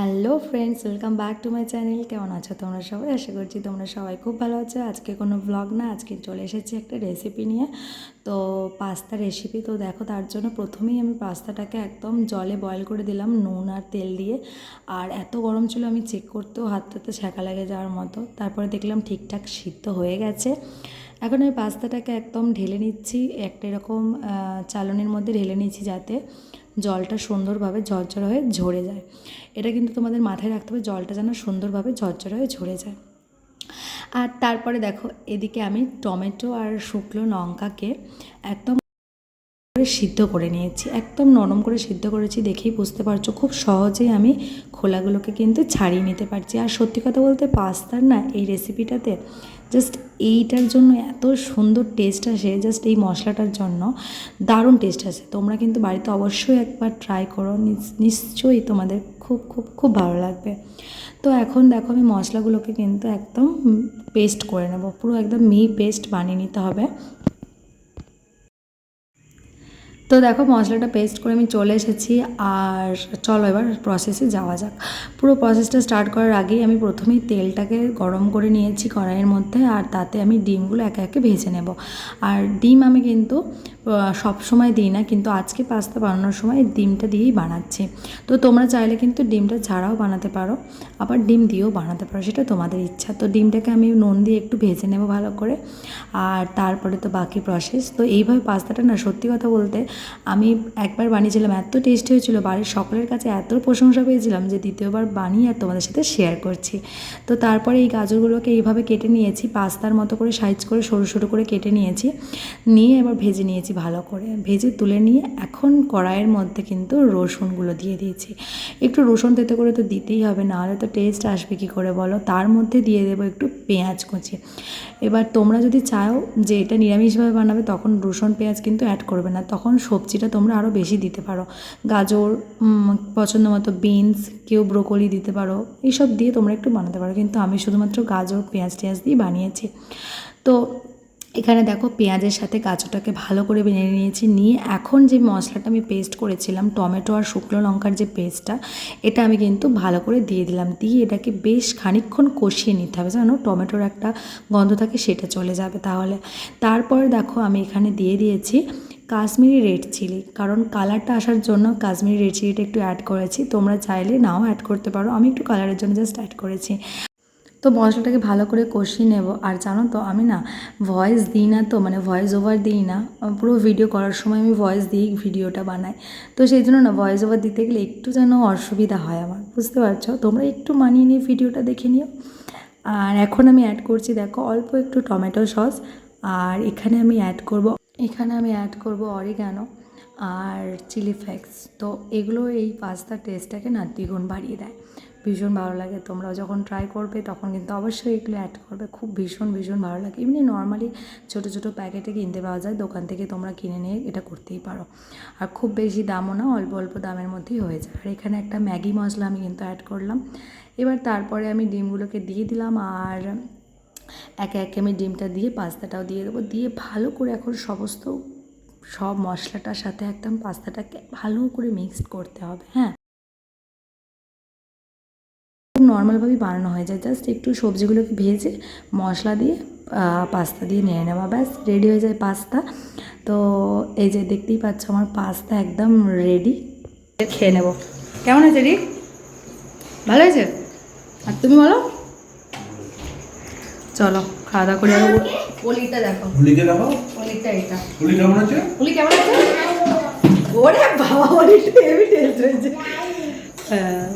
Hello friends welcome back to my channel কেমন আছো তোমরা সবাই? আশা করছি তোমরা সবাই খুব ভালো আছো। আজকে কোনো ব্লগ না, আজকে চলে এসেছি একটা রেসিপি নিয়ে। তো পাস্তা রেসিপি তো দেখো, তার জন্য প্রথমেই আমি পাস্তাটাকে একদম জলে বয়েল করে দিলাম নুন আর তেল দিয়ে। আর এত গরম ছিল, আমি চেক করতেও হাতটাতে ছ্যাঁকা লেগে যাওয়ার মতো। তারপরে দেখলাম ঠিকঠাক সিদ্ধ হয়ে গেছে। এখন আমি পাস্তাটাকে একদম ঢেলে নিচ্ছি, একটা এরকম চালনির মধ্যে ঢেলে নিচ্ছি যাতে জলটা সুন্দরভাবে ঝরঝর হয়ে ঝরে যায়। এটা কিন্তু তোমাদের মাথায় রাখতে হবে, জলটা যেন সুন্দরভাবে ঝরঝর হয়ে ঝরে যায়। আর তারপরে দেখো, এদিকে আমি টমেটো আর শুকনো লঙ্কাকে একদম করে সিদ্ধ করে নিয়েছি। একদম নরম করে সিদ্ধ করেছি দেখেই বুঝতে পারছ, খুব সহজেই আমি খোলাগুলোকে কিন্তু ছাড়িয়ে নিতে পারছি। আর সত্যি কথা বলতে পাস্তার না এই রেসিপিটাতে জাস্ট এইটার জন্য এত সুন্দর টেস্ট আসে জাস্ট এই মশলাটার জন্য দারুণ টেস্ট আসে। তোমরা কিন্তু বাড়িতে অবশ্যই একবার ট্রাই করো নিশ্চয়ই তোমাদের খুব খুব খুব ভালো লাগবে। তো এখন দেখো আমি মশলাগুলোকে কিন্তু একদম পেস্ট করে নেব, পুরো একদম মি পেস্ট বানিয়ে নিতে হবে। তো দেখো, মশলাটা পেস্ট করে আমি চলে এসেছি আর চলো এবার প্রসেসে যাওয়া যাক। পুরো প্রসেসটা স্টার্ট করার আগেই আমি প্রথমেই তেলটাকে গরম করে নিয়েছি কড়াইয়ের মধ্যে আর তাতে আমি ডিমগুলো একে একে ভেজে নেব। আর ডিম আমি কিন্তু সব সময় দিই না, কিন্তু আজকে পাস্তা বানানোর সময় ডিমটা দিয়েই বানাচ্ছি। তো তোমরা চাইলে কিন্তু ডিমটা ছাড়াও বানাতে পারো, আবার ডিম দিয়েও বানাতে পারো, সেটা তোমাদের ইচ্ছা। তো ডিমটাকে আমি নুন দিয়ে একটু ভেজে নেব ভালো করে, আর তারপরে তো বাকি প্রসেস তো এইভাবে পাস্তাটা না সত্যি কথা বলতে আমি একবার বানিয়েছিলাম, এত টেস্টি হয়েছিল, বাড়ির সকলের কাছে এত প্রশংসা পেয়েছিলাম যে দ্বিতীয়বার বানিয়ে আর তোমাদের সাথে শেয়ার করছি। তো তারপরে এই গাজরগুলোকে এইভাবে কেটে নিয়েছি, পাস্তার মতো করে সাইজ করে সরু সরু করে কেটে নিয়েছি, নিয়ে এবার ভেজে নিয়েছি ভালো করে। ভেজে তুলে নিয়ে এখন কড়াইয়ের মধ্যে কিন্তু রসুনগুলো দিয়ে দিয়েছি। একটু রসুন তেতে করে তো দিতেই হবে, নাহলে তো টেস্ট আসবে কী করে বলো? তার মধ্যে দিয়ে দেবো একটু পেঁয়াজ কুচি। এবার তোমরা যদি চাও যে এটা নিরামিষভাবে বানাবে, তখন রসুন, পেঁয়াজ কিন্তু অ্যাড করবে না। তখন সবজিটা তোমরা আরও বেশি দিতে পারো। গাজর পছন্দ মতো বিনস কেউ ব্রোকলি দিতে পারো। এইসব দিয়ে তোমরা একটু বানাতে পারো। কিন্তু আমি শুধুমাত্র গাজর, পেঁয়াজ টেঁয়াজ দিয়ে বানিয়েছি। তো এখানে দেখো পেঁয়াজের সাথে গাজরটাকে ভালো করে বেনে নিয়েছি। নিয়ে এখন যে মশলাটা আমি পেস্ট করেছিলাম, টমেটো আর শুকনো লঙ্কার যে পেস্টটা এটা আমি কিন্তু ভালো করে দিয়ে দিলাম। দিয়ে এটাকে বেশ খানিকক্ষণ কষিয়ে নিতে হবে। জানো টমেটোর একটা গন্ধ থাকে, সেটা চলে যাবে তাহলে। তারপর দেখো আমি এখানে দিয়ে দিয়েছি কাশ্মীরি রেড চিলি, কারণ কালারটা আসার জন্য কাশ্মীরি রেড চিলিটা একটু অ্যাড করেছি। তোমরা চাইলে নাও অ্যাড করতে পারো। আমি একটু কালারের জন্য জাস্ট অ্যাড করেছি। তো মশলাটাকে ভালো করে কষিয়ে নেব। আর জানো তো, আমি না ভয়েস দিই না তো মানে ভয়েস ওভার দিই না। পুরো ভিডিও করার সময় আমি ভয়েস দিয়েই ভিডিওটা বানাই। তো সেই জন্য না ভয়েস ওভার দিতে গেলে একটু যেন অসুবিধা হয় আমার। বুঝতে পারছ? তোমরা একটু মানিয়ে নিয়ে ভিডিওটা দেখে নিও। আর এখন আমি অ্যাড করছি, দেখো, অল্প একটু টমেটো সস আর এখানে আমি অ্যাড করব এখানে আমি অ্যাড করব অরিগানো আর চিলি ফ্লেক্স তো এগুলো এই পাস্তার টেস্টটাকে না দ্বিগুণ বাড়িয়ে দেয়। ভীষণ ভালো লাগে, তোমরাও যখন ট্রাই করবে তখন কিন্তু অবশ্যই এগুলো অ্যাড করবে। খুব ভীষণ ভীষণ ভালো লাগে। এমনি নর্মালি ছোটো ছোটো প্যাকেটে কিনতে পাওয়া যায়, দোকান থেকে তোমরা কিনে নিয়ে এটা করতেই পারো। আর খুব বেশি দামও না, অল্প অল্প দামের মধ্যেই হয়ে যায়। আর এখানে একটা ম্যাগি মশলা আমি কিন্তু অ্যাড করলাম। এবার তারপরে আমি ডিমগুলোকে দিয়ে দিলাম আর একে একে আমি ডিমটা দিয়ে, পাস্তাটাও দিয়ে দেবো। দিয়ে ভালো করে এখন সমস্ত সব মশলাটার সাথে একদম পাস্তাটাকে ভালো করে মিক্সড করতে হবে হ্যাঁ? খুব নর্মালভাবেই বানানো হয়ে যায়। জাস্ট একটু সবজিগুলোকে ভেজে মশলা দিয়ে পাস্তা দিয়ে নিয়ে নেওয়া। ব্যাস রেডি হয়ে যায় পাস্তা। তো এই যে দেখতেই পাচ্ছ আমার পাস্তা একদম রেডি খেয়ে নেব। কেমন আছে রিক? ভালো হয়েছে আর তুমি বলো? চলো খাওয়া দাওয়া করে আরও দেখো। হোলিকে দেখো পলিটা এটা হুলি কেমন আছে? হোলি কেমন আছে? ওরে বাবা হোলিটা হেভি টেস্ট হয়েছে হ্যাঁ।